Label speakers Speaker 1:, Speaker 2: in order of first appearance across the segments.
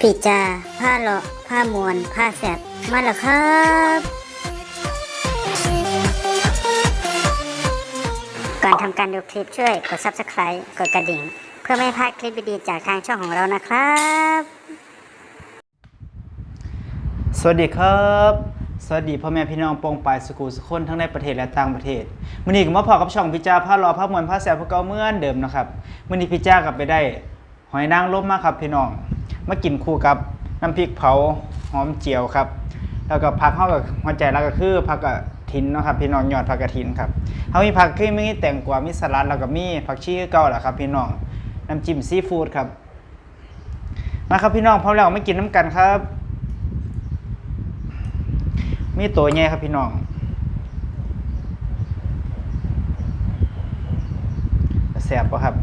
Speaker 1: ปีจา ผ้าเลาะ ผ้ามวน ผ้าแสบมาแล้วครับก่อนทำการดูคลิปช่วยกด subscribe กดกระดิ่ง เพื่อไม่พลาดคลิปดีๆจากทางช่องของเรานะครับ
Speaker 2: สวัสดีครับ สวัสดีพ่อแม่พี่น้องปองปายสกูสกคนทั้งในประเทศและต่างประเทศมื้อนี้ก็มาพอกับช่องพิจาผ้ารอผ้ามวลผ้าแสบพวกเก่าเหมื่อนเดิมนะครับมื้อนี้พิจากลับไปได้ หอยนางรมมาครับพี่น้อง มากินคู่กับน้ำพริกเผาหอมเจียวครับ แล้วก็ผักเฮากับหัวใจแล้วก็คือผักกระถินเนาะครับพี่น้องยอดผักกระถินครับเฮามีผักคือมีแตงกวามีสลัดแล้วก็มีผักชีคือเก่าแหละครับ พี่น้องน้ำจิ้มซีฟู้ดครับมาครับพี่น้องพร้อมแล้วมากินน้ำกันครับ มีตัวใหญ่ครับพี่น้องแสบปะครับ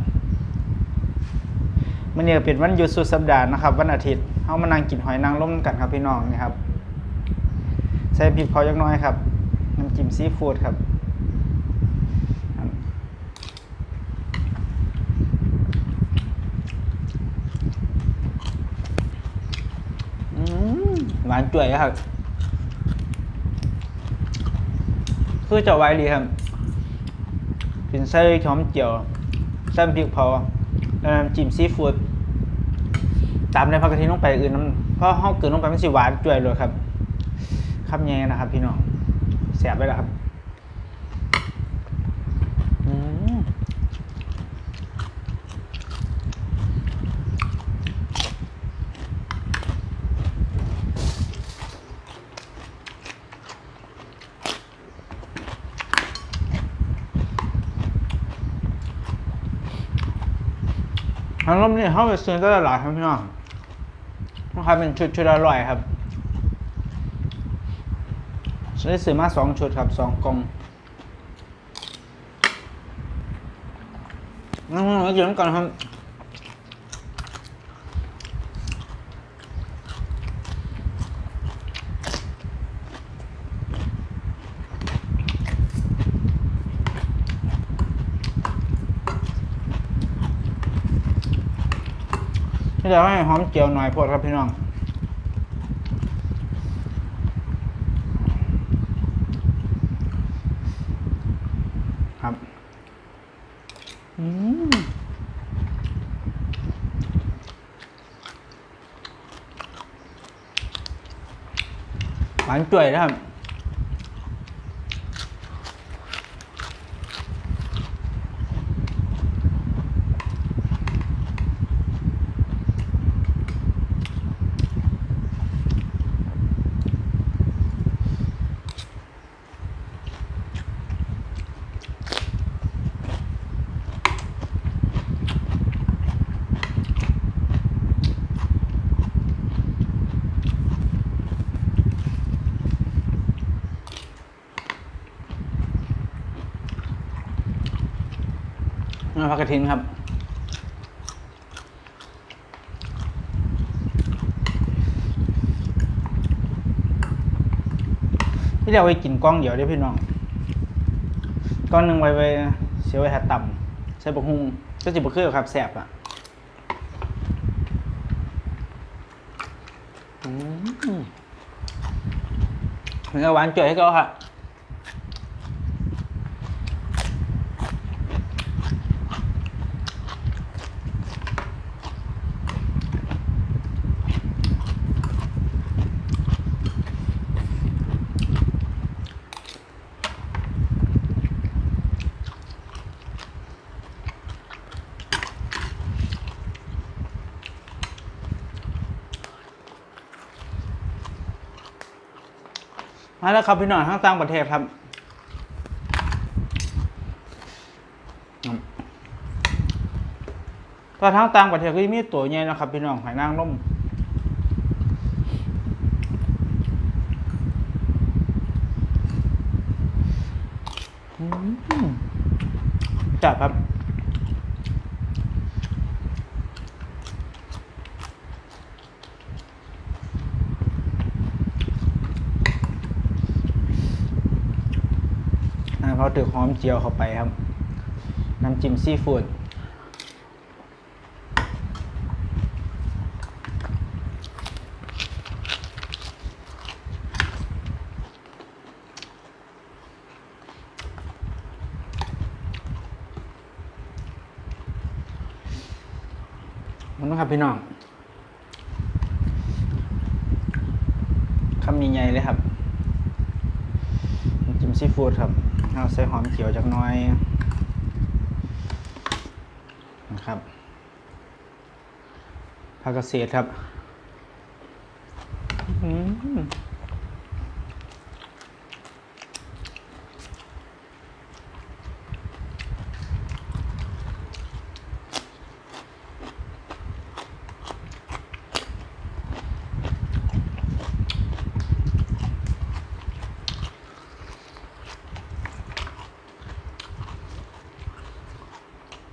Speaker 2: มันเนี่ยเป็นวันหยุดสุดสัปดาห์นะครับ วันอาทิตย์เขามานั่งกินหอยนางรมกันครับพี่น้องนี่ครับใส่พริกเผายักน้อยครับน้ำจิ้มซีฟู้ดครับอืมหวานจ่วยครับ คือจะไว้ดีครับกินไส้หอมเจียวไส้พริกเผาแล้วน้ำ จิ้มซีฟู้ดตามในผักกะทิลงไปอื่นน้ำเพราะห้องเกินลงไปมันสิหวานจ่วยเลยครับคำแยงนะครับ พี่น้องแสบไปแล้วครับอืม ทางลมนี่เขาไปซื้อได้หลายครับพี่น้องนะครับเป็นชุดชุดละร้อยครับฉันได้ซื้อมาสองชุดครับสองกล่องนั่งกินกันครับ จะให้หอมเจียวหน่อยโพดครับพี่น้องครับอืมหวานจ่วยนะครับ น้ำผักกระถินครับที่เดี๋ยวไว้กินกล้องเดี๋ยวได้พี่น้องก้อนหนึ่งไว้ไวเสียไว้ถัดต่ำใส่บกฮุงก็จิบกคือครับแสบอะอืมเนื้อหวานจ่อยให้เขาค่ะ มาแล้วครับพี่น้องทั้งต่างประเทศครับอืมก็ทั้งต่างประเทศก็มีตัวใหญ่นะครับพี่น้องหอยนางรมอืมจัดครับ เขาถือหอมเจียวเข้าไปครับ น้ำจิ้มซีฟู้ดมันนะครับพี่น้องคำนี้ใหญ่เลยครับจิ้มซีฟู้ดครับ เราใส่หอมเขียวจักหน้อยนะครับผักกระเศษครับ อืม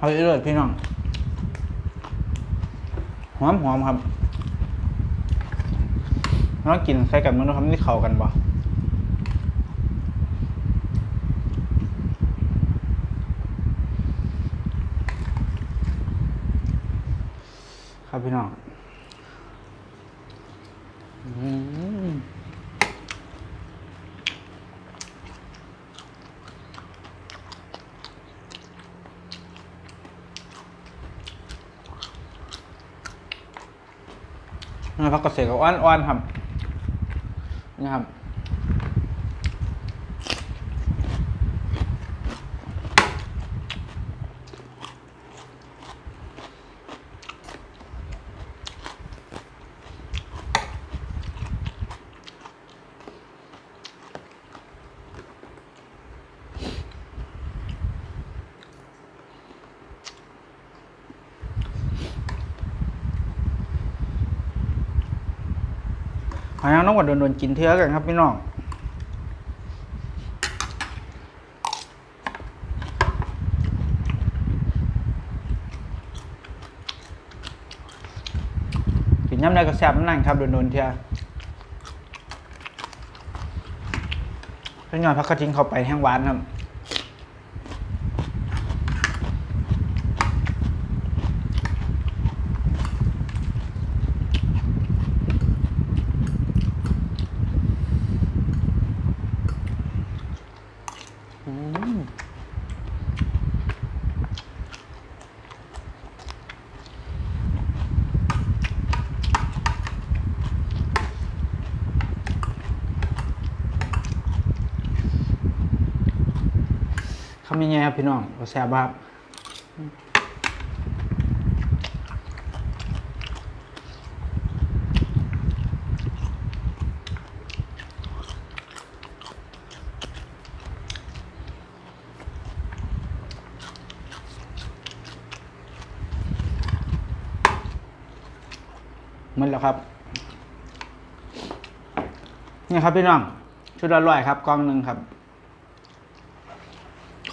Speaker 2: เอาเลือดพี่น้องหอมหอมครับแล้วกินใส่กับมันนะครับนี่เข้ากันบ่ครับพี่น้องอืม นี่พักเกษตรกับอ้อนๆครับนะครับ หอยนางรมกับโดนโดนๆกินเทือกันครับพี่น้องกินย่ำได้ก็แซ่บนั่นครับโดนๆเทือเป็นหน่อยพักกระทิ้งเข้าไปแห้งหวานครับ คำยังไงครับพี่น้องเราแซ่บบ้ามันแล้วครับนี่ครับพี่น้องชุดละร้อยครับกล่องหนึ่งครับ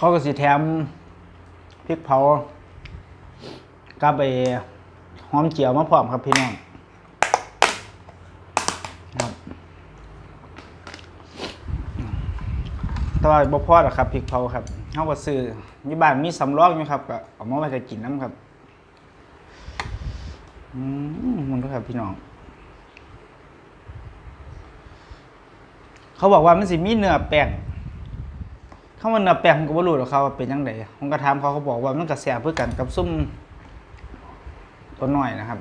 Speaker 2: เขาก็สิแถมพริกเผากับไปหอมเจียวมาพร้อมครับพี่น้องครับต่ว่าบ่พอหรอกครับพริกเผาครับเขาก็ซื้อยู่บ้านมีสำรองอยู่ครับก็เอามาไว้จะกินน้ำครับอืมมันก็ครับพี่น้อง เขาบอกว่ามันสิมีเนื้อแป้ง เขามันเนื้อแป้งผมก็บ่รู้หรอกเขาว่าเป็นยังไงผมก็ถามเขาเขาบอกว่ามันก็แซ่บเพื่อกันกับซุ่มตัวน้อยนะครับ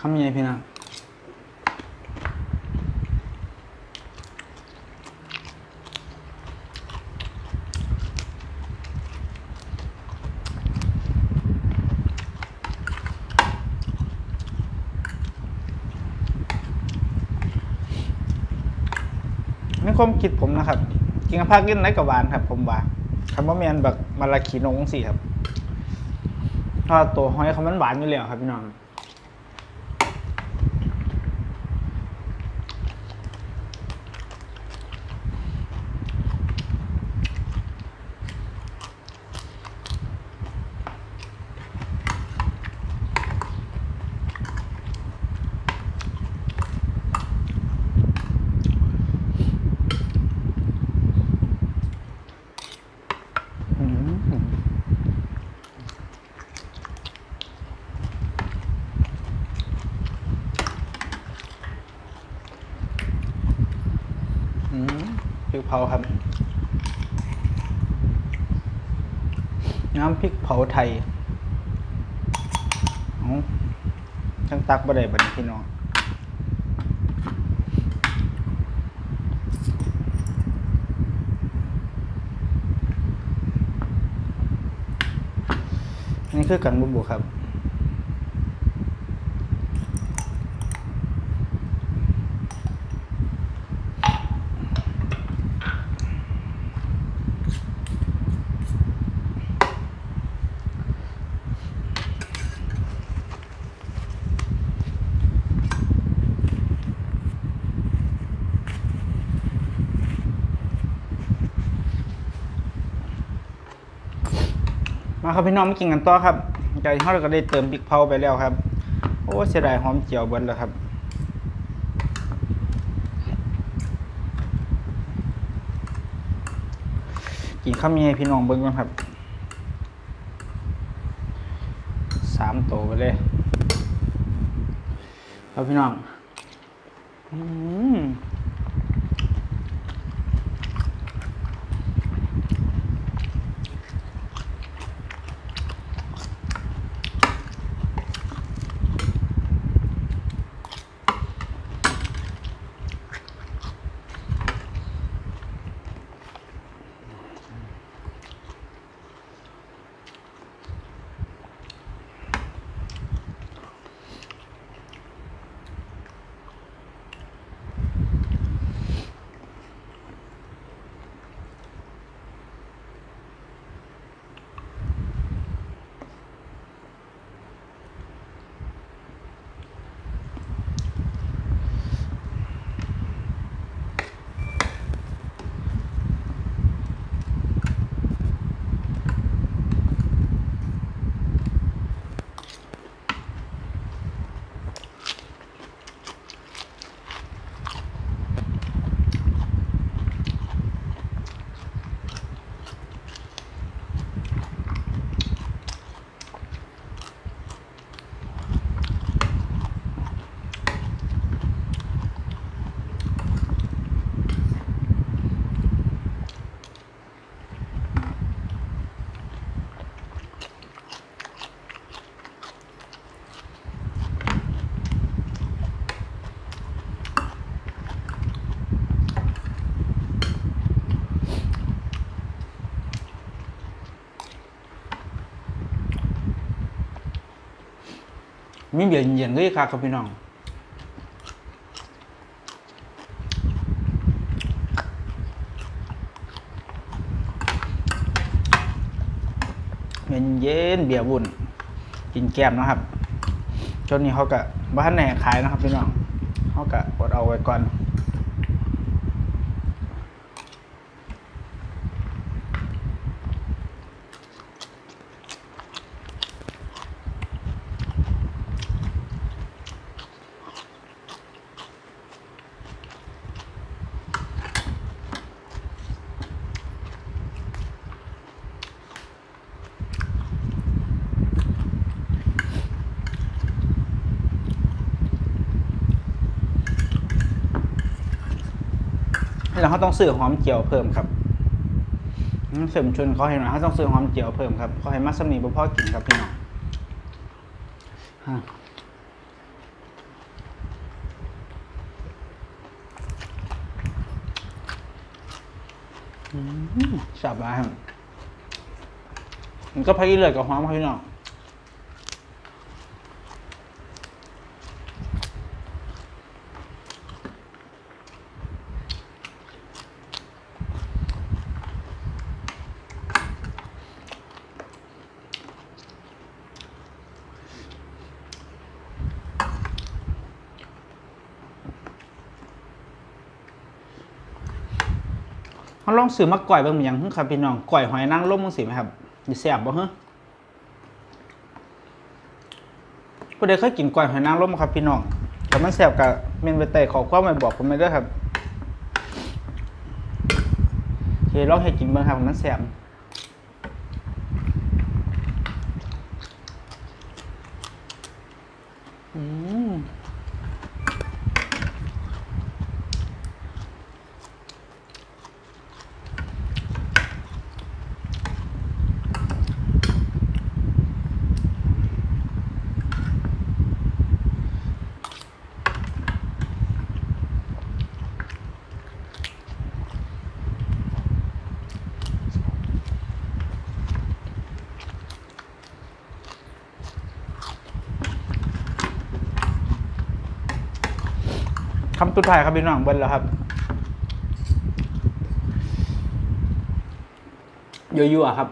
Speaker 2: คำยังไงพี่น้องนี่ ความคิดผมนะครับ กินกับผักกินไรกับหวานครับ ผมว่าคำว่าเมียนแบบมาลาขีนงสิครับถ้าตัวหอยเขามันหวานอยู่แล้วครับพี่น้อง อืม พ ริกเผาครับ น้ำพริกเผาไทยเอาช่างตักบ่ได้บัดนี้พี่น้องนี่คือกันบุบุครับ ครับพี่น้องมากินกันต่อครับจากที่เราก็ได้เติมพริกเผาไปแล้วครับ โอ้เสียดายหอมเจียวเบิ้ลแล้วครับกินข้าวมีให้พี่น้องเบิ้งก่อนครับสามโตไปเลยครับพี่น้อง มมีเบียร์เย็นๆก็ยี่ครับครับพี่น้องเย็นเย็นเบียร์บุ่นกินแก้มนะครับจนนี้เขาก็บ้านไหนขายนะครับพี่น้องเขาก็อดเอาไว้ก่อน แล้วเขาต้องซื้อหอมเจียวเพิ่มครับเสริมชวนเขาเห็นไหมเขาต้องซื้อหอมเจียวเพิ่มครับเขาให้มาสมีบ่พ่อกินครับพี่น้องฮะอืมสับอะไรมันก็พายเลือดกับหอมครับพี่น้อง เขาลองซื้อมาก่อยบางอย่างหึครับพี่น้องก่อยหอยนางรมมึงสิไหมครับอยู่แซ่บบ่ฮะผู้ใดเคยกินก่อยหอยนางรมครับพี่น้องแต่มันแซ่บกับเมนเบเต้ขอความไม่บอกผมไม่ได้ครับเคลองให้กินบ้างครับมันแซ่บอืม คำ สุดท้ายครับพี่น้องเบิ้ลแล้วครับยั่วๆครับ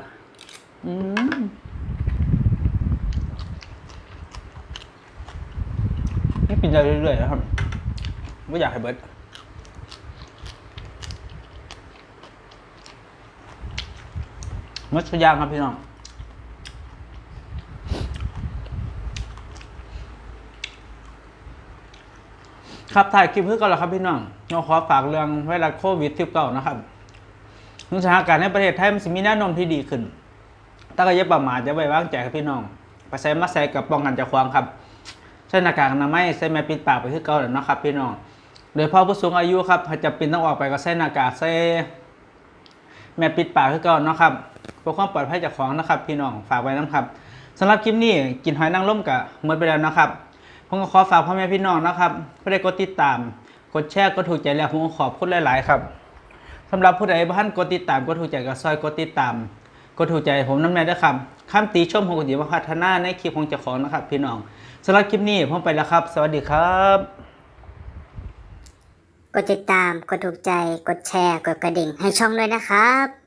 Speaker 2: อืมนี่กินได้เรื่อยๆนะครับไม่อยากให้เบิดมัดยางครับพี่น้อง ครับถ่ายคลิปเพื่อกันแล้วครับพี่น้องเราขอฝากเรื่องไวรัสโควิด 19 นะครับสถานการณ์ในประเทศไทยมันสิมีแนวโน้มที่ดีขึ้นแต่ก็อย่าประมาทอย่าไว้วางใจครับพี่น้องไปใส่มาใส่กับป้องกันจากความครับใส่หน้ากากอนามัยใส่แมสปิดปากไปคือเก่าแล้วนะครับ พี่น้อง โดยพาะผู้สูงอายุครับจะเป็นต้องออกไปก็ใส่หน้ากากใส่แมสปิดปากคือเก่านะครับเพื่อความปลอดภัยจากของนะครับ พี่น้องฝากไว้นะครับสำหรับคลิปนี้กินหอยนางรมกับหมดไปแล้วนะครับ ผมก็ขอฝากพ่อแม่พี่น้องนะครับเพื่อได้กดติดตาม กดแชร์กดถูกใจแล้วผมก็ขอบคุณหลาย ๆ ครับสำหรับผู้ใดบ้านกดติดตามกดถูกใจก็ซอยกดติดตามกดถูกใจผมน้ำแน่ด้วยครับข้ามตีชมผมก็ดีมาพัฒนาในคลิปของเจ้าของนะครับ พี่น้องสำหรับคลิปนี้ผมไปแล้วครับ สวัสดีครับ
Speaker 1: กดติดตาม กดถูกใจ กดแชร์ กดกระดิ่งให้ช่องด้วยนะครับ